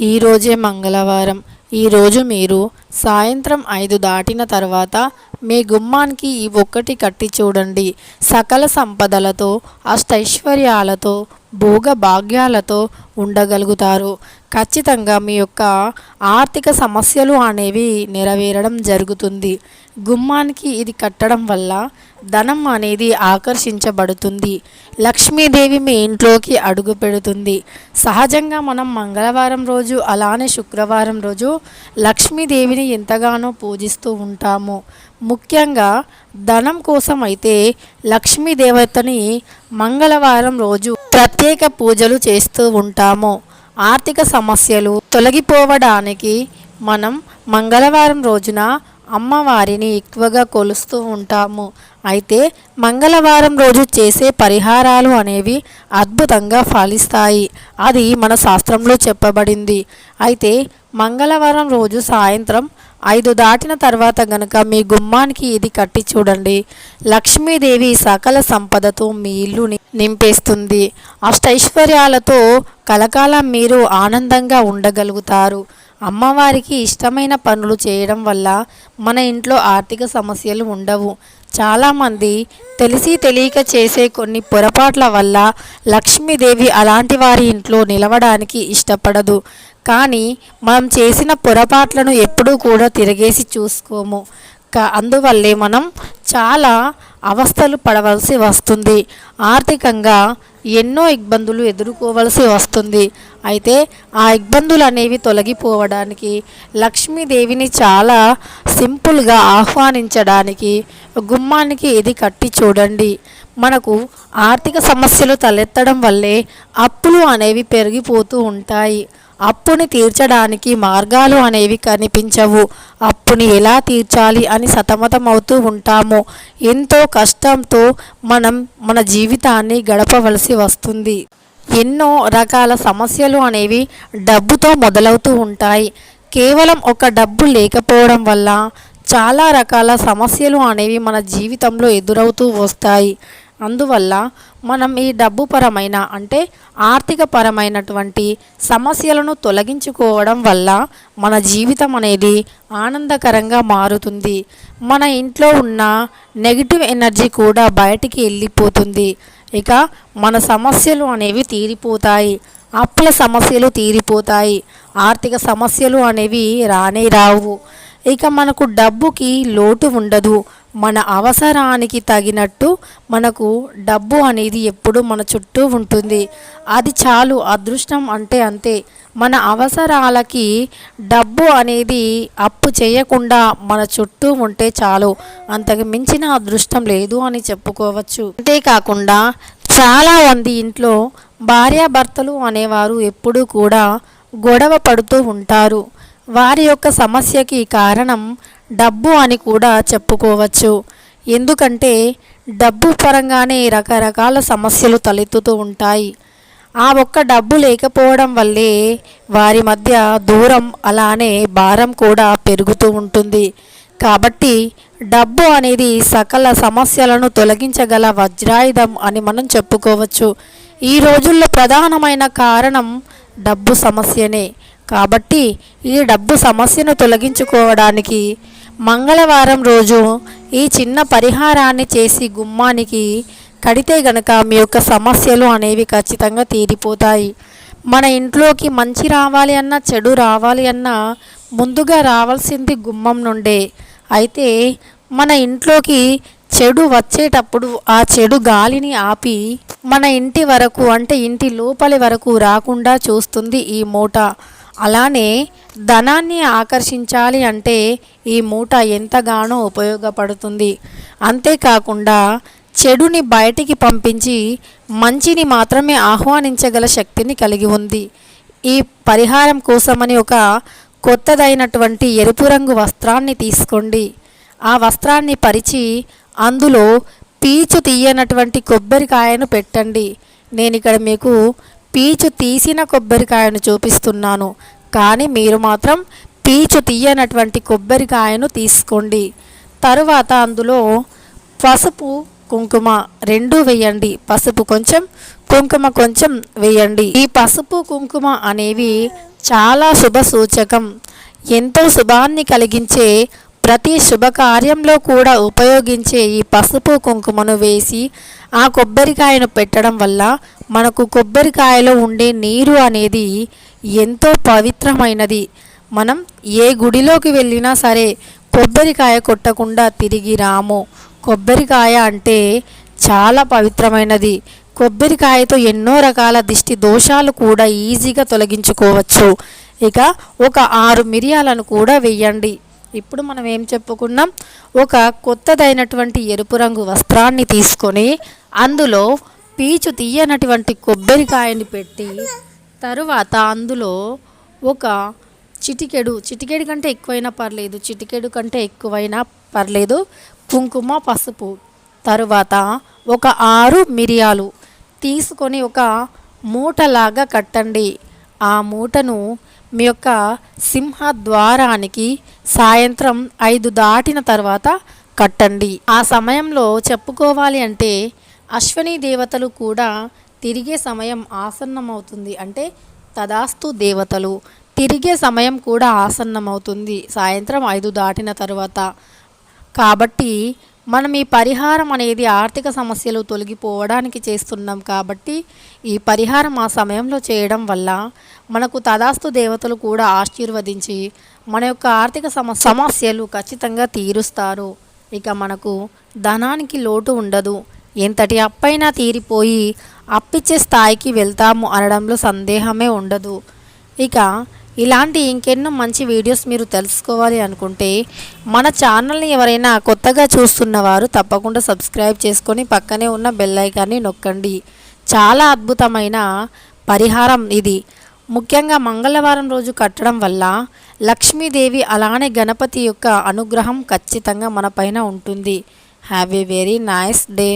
ఈరోజే మంగళవారం. ఈరోజు మీరు సాయంత్రం ఐదు దాటిన తర్వాత మీ గుమ్మానికి ఈ ఒక్కటి కట్టి చూడండి. సకల సంపదలతో అష్టైశ్వర్యాలతో భోగ భాగ్యాలతో ఉండగలుగుతారు. ఖచ్చితంగా మీ యొక్క ఆర్థిక సమస్యలు అనేవి నెరవేరడం జరుగుతుంది. గుమ్మానికి ఇది కట్టడం వల్ల ధనం అనేది ఆకర్షించబడుతుంది. లక్ష్మీదేవి మీ ఇంట్లోకి అడుగు పెడుతుంది. సహజంగా మనం మంగళవారం రోజు అలానే శుక్రవారం రోజు లక్ష్మీదేవిని ఎంతగానో పూజిస్తూ ఉంటాము. ముఖ్యంగా ధనం కోసం అయితే లక్ష్మీదేవతని మంగళవారం రోజు ప్రత్యేక పూజలు చేస్తూ ఉంటాము. ఆర్థిక సమస్యలు తొలగిపోవడానికి మనం మంగళవారం రోజున అమ్మవారిని ఎక్కువగా కొలుస్తూ ఉంటాము. అయితే మంగళవారం రోజు చేసే పరిహారాలు అనేవి అద్భుతంగా ఫలిస్తాయి. అది మన శాస్త్రంలో చెప్పబడింది. అయితే మంగళవారం రోజు సాయంత్రం ఐదు దాటిన తర్వాత గనక మీ గుమ్మానికి ఇది కట్టి చూడండి. లక్ష్మీదేవి సకల సంపదతో మీ ఇల్లుని నింపేస్తుంది. అష్టైశ్వర్యాలతో కలకాలం మీరు ఆనందంగా ఉండగలుగుతారు. అమ్మవారికి ఇష్టమైన పనులు చేయడం వల్ల మన ఇంట్లో ఆర్థిక సమస్యలు ఉండవు. చాలామంది తెలిసి తెలియక చేసే కొన్ని పొరపాట్ల వల్ల లక్ష్మీదేవి అలాంటి వారి ఇంట్లో నిలవడానికి ఇష్టపడదు. కానీ మనం చేసిన పొరపాట్లను ఎప్పుడూ కూడా తిరిగేసి చూసుకోము. అందువల్లే మనం చాలా అవస్థలు పడవలసి వస్తుంది. ఆర్థికంగా ఎన్నో ఇబ్బందులు ఎదుర్కోవలసి వస్తుంది. అయితే ఆ ఇబ్బందులు అనేవి తొలగిపోవడానికి లక్ష్మీదేవిని చాలా సింపుల్గా ఆహ్వానించడానికి గుమ్మానికి ఇది కట్టి చూడండి. మనకు ఆర్థిక సమస్యలు తలెత్తడం వల్లే అప్పులు అనేవి పెరిగిపోతూ ఉంటాయి. అప్పుని తీర్చడానికి మార్గాలు అనేవి కనిపించవు. అప్పుని ఎలా తీర్చాలి అని సతమతమవుతూ ఉంటాము. ఎంతో కష్టంతో మనం మన జీవితాన్ని గడపవలసి వస్తుంది. ఎన్నో రకాల సమస్యలు అనేవి డబ్బుతో మొదలవుతూ ఉంటాయి. కేవలం ఒక డబ్బు లేకపోవడం వల్ల చాలా రకాల సమస్యలు అనేవి మన జీవితంలో ఎదురవుతూ వస్తాయి. అందువల్ల మనం ఈ డబ్బు పరమైన అంటే ఆర్థిక పరమైనటువంటి సమస్యలను తొలగించుకోవడం వల్ల మన జీవితం అనేది ఆనందకరంగా మారుతుంది. మన ఇంట్లో ఉన్న నెగిటివ్ ఎనర్జీ కూడా బయటికి వెళ్ళిపోతుంది. ఇక మన సమస్యలు అనేవి తీరిపోతాయి. అప్పుల సమస్యలు తీరిపోతాయి. ఆర్థిక సమస్యలు అనేవి రానే రావు. ఇక మనకు డబ్బుకి లోటు ఉండదు. మన అవసరానికి తగినట్టు మనకు డబ్బు అనేది ఎప్పుడు మన చుట్టూ ఉంటుంది. అది చాలు అదృష్టం అంటే అంతే. మన అవసరాలకి డబ్బు అనేది అప్పు చేయకుండా మన చుట్టూ ఉంటే చాలు. అంతకు మించిన అదృష్టం లేదు అని చెప్పుకోవచ్చు. అంతేకాకుండా చాలామంది ఇంట్లో భార్యాభర్తలు అనేవారు ఎప్పుడూ కూడా గొడవ పడుతూ ఉంటారు. వారి యొక్క సమస్యకి కారణం డబ్బు అని కూడా చెప్పుకోవచ్చు. ఎందుకంటే డబ్బు పరంగానే రకరకాల సమస్యలు తలెత్తుతూ ఉంటాయి. ఆ ఒక్క డబ్బు లేకపోవడం వల్లే వారి మధ్య దూరం అలానే భారం కూడా పెరుగుతూ ఉంటుంది. కాబట్టి డబ్బు అనేది సకల సమస్యలను తొలగించగల వజ్రాయుధం అని మనం చెప్పుకోవచ్చు. ఈ రోజుల్లో ప్రధానమైన కారణం డబ్బు సమస్యనే. కాబట్టి ఈ డబ్బు సమస్యను తొలగించుకోవడానికి మంగళవారం రోజు ఈ చిన్న పరిహారాన్ని చేసి గుమ్మానికి కడితే గనక మీ యొక్క సమస్యలు అనేవి ఖచ్చితంగా తీరిపోతాయి. మన ఇంట్లోకి మంచి రావాలి అన్నా చెడు రావాలి అన్నా ముందుగా రావాల్సింది గుమ్మం నుండే. అయితే మన ఇంట్లోకి చెడు వచ్చేటప్పుడు ఆ చెడు గాలిని ఆపి మన ఇంటి వరకు అంటే ఇంటి లోపలి వరకు రాకుండా చూస్తుంది ఈ మూట. అలానే ధనాన్ని ఆకర్షించాలి అంటే ఈ మూట ఎంతగానో ఉపయోగపడుతుంది. అంతేకాకుండా చెడుని బయటికి పంపించి మంచిని మాత్రమే ఆహ్వానించగల శక్తిని కలిగి ఉంది. ఈ పరిహారం కోసమని ఒక కొత్తదైనటువంటి ఎరుపు రంగు వస్త్రాన్ని తీసుకోండి. ఆ వస్త్రాన్ని పరిచి అందులో పీచు తీయనటువంటి కొబ్బరికాయను పెట్టండి. నేను ఇక్కడ మీకు పీచు తీసిన కొబ్బరికాయను చూపిస్తున్నాను. కానీ మీరు మాత్రం పీచు తీయనటువంటి కొబ్బరికాయను తీసుకోండి. తరువాత అందులో పసుపు కుంకుమ రెండు వేయండి. పసుపు కొంచెం కుంకుమ కొంచెం వేయండి. ఈ పసుపు కుంకుమ అనేవి చాలా శుభ సూచకం. ఎంతో శుభాన్ని కలిగించే ప్రతి శుభకార్యంలో కూడా ఉపయోగించే ఈ పసుపు కుంకుమను వేసి ఆ కొబ్బరికాయను పెట్టడం వల్ల మనకు కొబ్బరికాయలో ఉండే నీరు అనేది ఎంతో పవిత్రమైనది. మనం ఏ గుడిలోకి వెళ్ళినా సరే కొబ్బరికాయ కొట్టకుండా తిరిగి రాము. కొబ్బరికాయ అంటే చాలా పవిత్రమైనది. కొబ్బరికాయతో ఎన్నో రకాల దిష్టి దోషాలు కూడా ఈజీగా తొలగించుకోవచ్చు. ఇక ఒక ఆరు మిరియాలను కూడా వెయ్యండి ఇప్పుడు మనం ఏం చెప్పుకున్నాం? ఒక కొత్తదైనటువంటి ఎరుపు రంగు వస్త్రాన్ని తీసుకొని అందులో పీచు తీయనటువంటి కొబ్బరికాయని పెట్టి తరువాత అందులో ఒక చిటికెడు చిటికెడు కంటే ఎక్కువైనా పర్లేదు చిటికెడు కంటే ఎక్కువైనా పర్లేదు కుంకుమ పసుపు. తరువాత ఒక ఆరు మిరియాలు తీసుకొని ఒక మూటలాగా కట్టండి. ఆ మూటను మీ యొక్క సింహద్వారానికి సాయంత్రం ఐదు దాటిన తర్వాత కట్టండి. ఆ సమయంలో చెప్పుకోవాలి అంటే అశ్వని దేవతలు కూడా తిరిగే సమయం ఆసన్నమవుతుంది. అంటే తదాస్తు దేవతలు తిరిగే సమయం కూడా ఆసన్నమవుతుంది సాయంత్రం ఐదు దాటిన తర్వాత. కాబట్టి మనం ఈ పరిహారం అనేది ఆర్థిక సమస్యలు తొలగిపోవడానికి చేస్తున్నాం కాబట్టి ఈ పరిహారం ఆ సమయంలో చేయడం వల్ల మనకు తదాస్తు దేవతలు కూడా ఆశీర్వదించి మన యొక్క ఆర్థిక సమ సమస్యలు ఖచ్చితంగా తీరుస్తారు. ఇక మనకు ధనానికి లోటు ఉండదు. ఎంతటి అప్పైనా తీరిపోయి అప్పిచ్చే స్థాయికి వెళ్తాము అనడంలో సందేహమే ఉండదు. ఇక ఇలాంటి ఇంకెన్నో మంచి వీడియోస్ మీరు తెలుసుకోవాలి అనుకుంటే మన ఛానల్ని ఎవరైనా కొత్తగా చూస్తున్నవారు తప్పకుండా సబ్స్క్రైబ్ చేసుకొని పక్కనే ఉన్న బెల్లైకాన్ని నొక్కండి. చాలా అద్భుతమైన పరిహారం ఇది. ముఖ్యంగా మంగళవారం రోజు కట్టడం వల్ల లక్ష్మీదేవి అలానే గణపతి యొక్క అనుగ్రహం ఖచ్చితంగా మన పైన ఉంటుంది. Have a very nice day